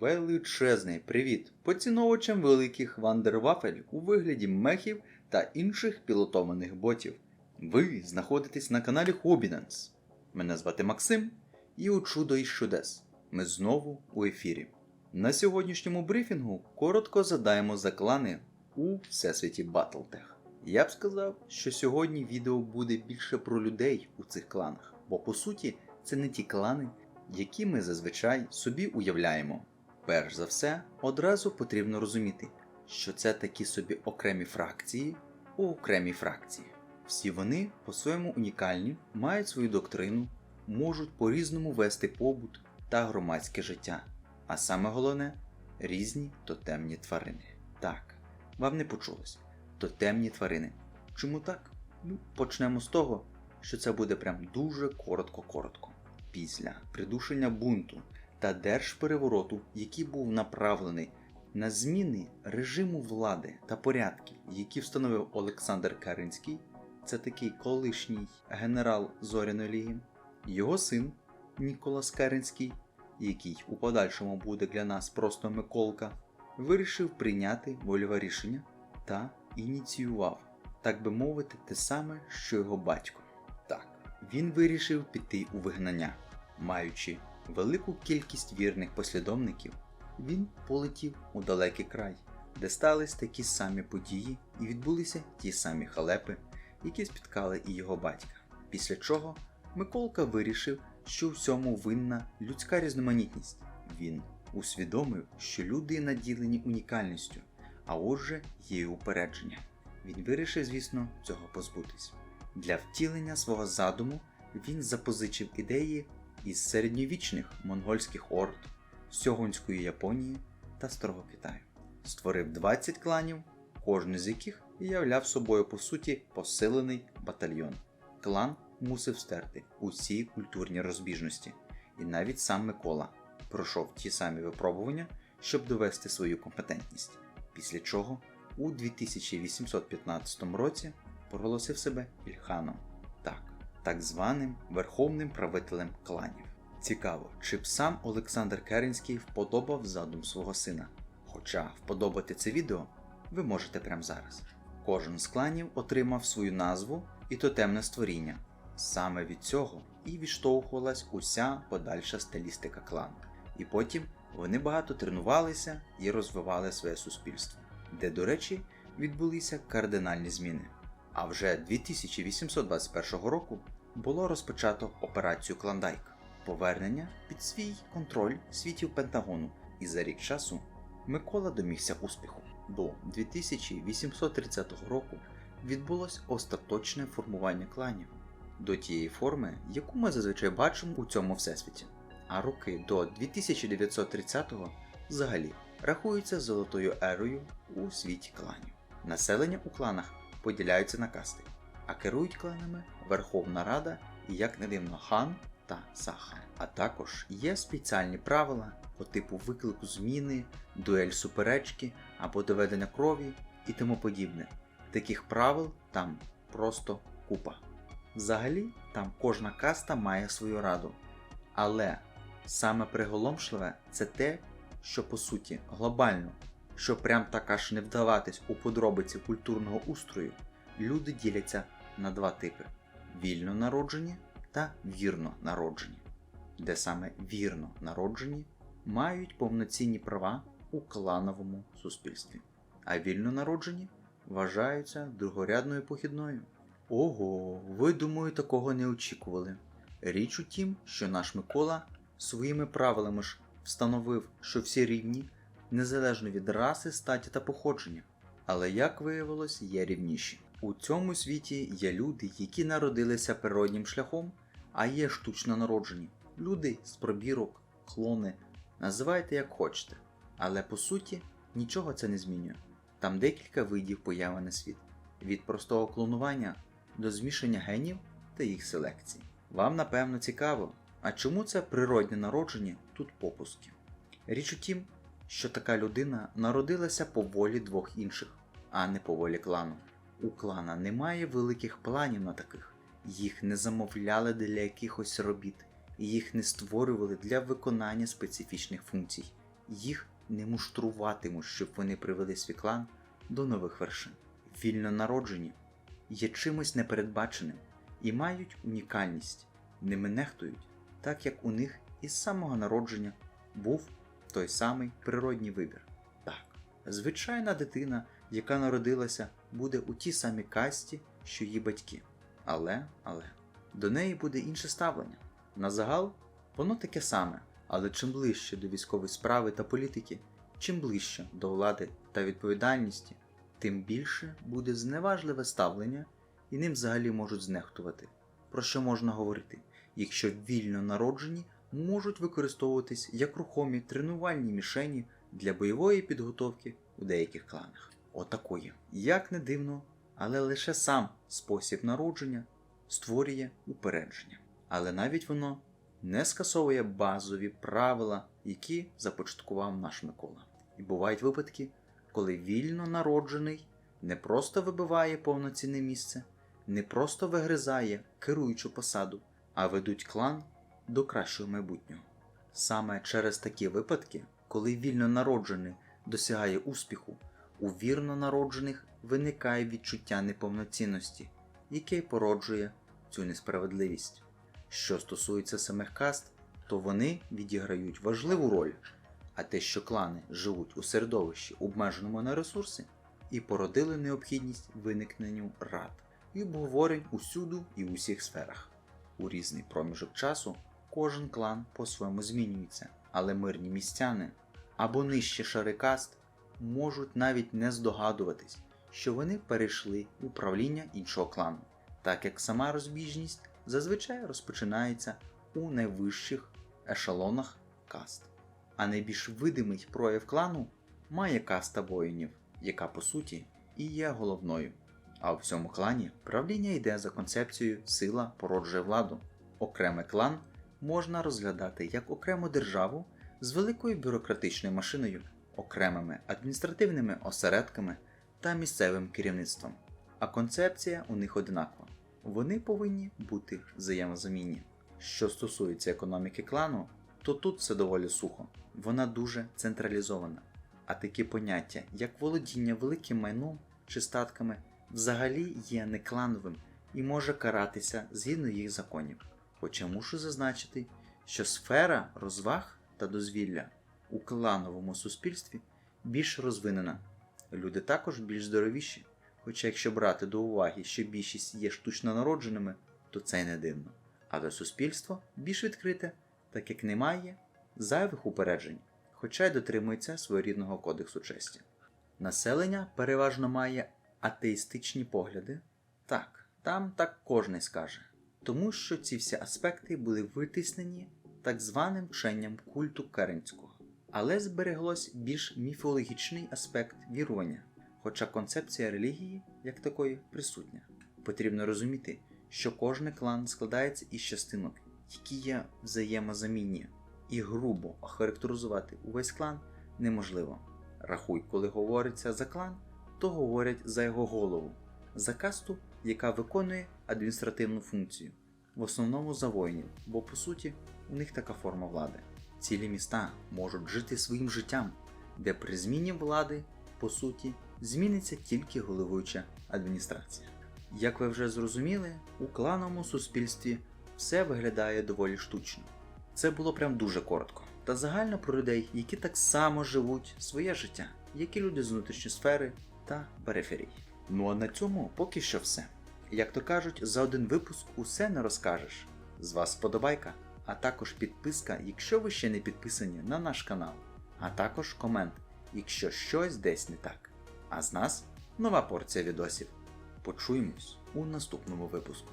Величезний привіт поціновувачам великих вандервафель у вигляді мехів та інших пілотованих ботів. Ви знаходитесь на каналі Hobinance. Мене звати Максим, і у чудо із чудес. Ми знову у ефірі. На сьогоднішньому брифінгу коротко задаємо за клани у всесвіті Battletech. Я б сказав, що сьогодні відео буде більше про людей у цих кланах, бо по суті це не ті клани, які ми зазвичай собі уявляємо. Перш за все, одразу потрібно розуміти, що це такі собі окремі фракції у окремій фракції. Всі вони по-своєму унікальні, мають свою доктрину, можуть по-різному вести побут та громадське життя. А саме головне різні тотемні тварини. Так, вам не почулось. Тотемні тварини. Чому так? Ну, почнемо з того, що це буде прям дуже коротко-коротко. Після придушення бунту та держперевороту, який був направлений на зміни режиму влади та порядків, які встановив Олександр Каринський, це такий колишній генерал Зоряної ліги, його син Ніколас Каринський, який у подальшому буде для нас просто Миколка, вирішив прийняти вольове рішення та ініціював, так би мовити, те саме, що його батько. Так, він вирішив піти у вигнання, маючи велику кількість вірних послідовників, він полетів у далекий край, де стались такі самі події і відбулися ті самі халепи, які спіткали і його батька. Після чого Миколка вирішив, що у всьому винна людська різноманітність. Він усвідомив, що люди наділені унікальністю, а отже, є упередження. Він вирішив, звісно, цього позбутись. Для втілення свого задуму він запозичив ідеї із середньовічних монгольських орд, сьогонської Японії та Старого Китаю. Створив 20 кланів, кожен з яких являв собою по суті посилений батальйон. Клан мусив стерти усі культурні розбіжності, і навіть сам Микола пройшов ті самі випробування, щоб довести свою компетентність. Після чого у 2815 році проголосив себе Ільханом, так, званим верховним правителем кланів. Цікаво, чи б сам Олександр Керенський вподобав задум свого сина. Хоча вподобати це відео ви можете прямо зараз. Кожен з кланів отримав свою назву і тотемне створіння. Саме від цього і відштовхувалась уся подальша стилістика клану. І потім вони багато тренувалися і розвивали своє суспільство, де, до речі, відбулися кардинальні зміни. А вже 2821 року було розпочато операцію Клондайк повернення під свій контроль світів Пентагону, і за рік часу Микола домігся успіху. До 2830 року відбулось остаточне формування кланів до тієї форми, яку ми зазвичай бачимо у цьому всесвіті. А роки до 2930-го взагалі рахуються золотою ерою у світі кланів. Населення у кланах поділяються на касти, а керують кланами Верховна Рада і, як не дивно, хан та сахан. А також є спеціальні правила по типу виклику зміни, дуель суперечки або доведення крові і тому подібне. Таких правил там просто купа. Взагалі, там кожна каста має свою раду. Але саме приголомшливе це те, що по суті глобально, що прям так аж не вдаватись у подробиці культурного устрою, люди діляться на два типи: вільно народжені та вірно народжені, де саме вірно народжені мають повноцінні права у клановому суспільстві, а вільно народжені вважаються другорядною похідною. Ого, ви думаю, такого не очікували. Річ у тім, що наш Микола своїми правилами ж встановив, що всі рівні, незалежно від раси, статі та походження. Але як виявилось, є рівніші. У цьому світі є люди, які народилися природнім шляхом, а є штучно народжені. Люди з пробірок, клони, називайте як хочете. Але по суті нічого це не змінює. Там декілька видів появи на світ: від простого клонування до змішання генів та їх селекції. Вам напевно цікаво, а чому це природне народження тут попуски? Річ у тім, що така людина народилася по волі двох інших, а не по волі клану. У клана немає великих планів на таких, їх не замовляли для якихось робіт, їх не створювали для виконання специфічних функцій. їх не муштруватимуть, щоб вони привели свій клан до нових вершин. Вільно народжені є чимось непередбаченим і мають унікальність, ними нехтують, так як у них із самого народження був той самий природній вибір. Так, звичайна дитина, яка народилася, буде у тій самій касті, що її батьки. Але, але, до неї буде інше ставлення. На загал воно таке саме, але чим ближче до військової справи та політики, чим ближче до влади та відповідальності, тим більше буде зневажливе ставлення і ним взагалі можуть знехтувати. Про що можна говорити, якщо вільно народжені можуть використовуватись як рухомі тренувальні мішені для бойової підготовки у деяких кланах. Отакої, як не дивно, але лише сам спосіб народження створює упередження. Але навіть воно не скасовує базові правила, які започаткував наш Микола. І бувають випадки, коли вільно народжений не просто вибиває повноцінне місце, не просто вигризає керуючу посаду, а ведуть клан до кращого майбутнього. Саме через такі випадки, коли вільно народжений досягає успіху, у вірно народжених виникає відчуття неповноцінності, яке породжує цю несправедливість. Що стосується самих каст, то вони відіграють важливу роль, а те, що клани живуть у середовищі, обмеженому на ресурси, і породили необхідність виникненню рад і обговорень усюду і в усіх сферах. У різний проміжок часу кожен клан по-своєму змінюється, але мирні містяни або нижчі шари каст можуть навіть не здогадуватись, що вони перейшли у правління іншого клану, так як сама розбіжність зазвичай розпочинається у найвищих ешелонах каст. А найбільш видимий прояв клану має каста воїнів, яка по суті і є головною. А у всьому клані правління йде за концепцією сила породжує владу. Окремий клан можна розглядати як окрему державу з великою бюрократичною машиною, окремими адміністративними осередками та місцевим керівництвом. А концепція у них одинакова. Вони повинні бути взаємозамінні. Що стосується економіки клану, то тут все доволі сухо, вона дуже централізована. А такі поняття, як володіння великим майном чи статками, взагалі є не клановим і може каратися згідно їх законів. Хоча мушу зазначити, що сфера розваг та дозвілля у клановому суспільстві більш розвинена. Люди також більш здоровіші, хоча якщо брати до уваги, що більшість є штучно народженими, то це й не дивно. Але суспільство більш відкрите, так як немає зайвих упереджень, хоча й дотримується своєрідного кодексу честі. Населення переважно має атеїстичні погляди. Так, там так кожний скаже. Тому що ці всі аспекти були витиснені так званим вченням культу Керенського. Але збереглось більш міфологічний аспект вірування, хоча концепція релігії як такої присутня. Потрібно розуміти, що кожний клан складається із частинок, які є взаємозамінні, і грубо охарактеризувати увесь клан неможливо. Рахуй, коли говориться за клан, то говорять за його голову, за касту, яка виконує адміністративну функцію, в основному за воїнів, бо по суті у них така форма влади. Цілі міста можуть жити своїм життям, де при зміні влади, по суті, зміниться тільки головуюча адміністрація. Як ви вже зрозуміли, у клановому суспільстві все виглядає доволі штучно. Це було прям дуже коротко. Та загально про людей, які так само живуть своє життя, як і люди з внутрішньої сфери та периферій. Ну а на цьому поки що все. Як то кажуть, за один випуск усе не розкажеш. З вас вподобайка, а також підписка, якщо ви ще не підписані на наш канал, а також комент, якщо щось десь не так. А з нас нова порція відосів. Почуємось у наступному випуску.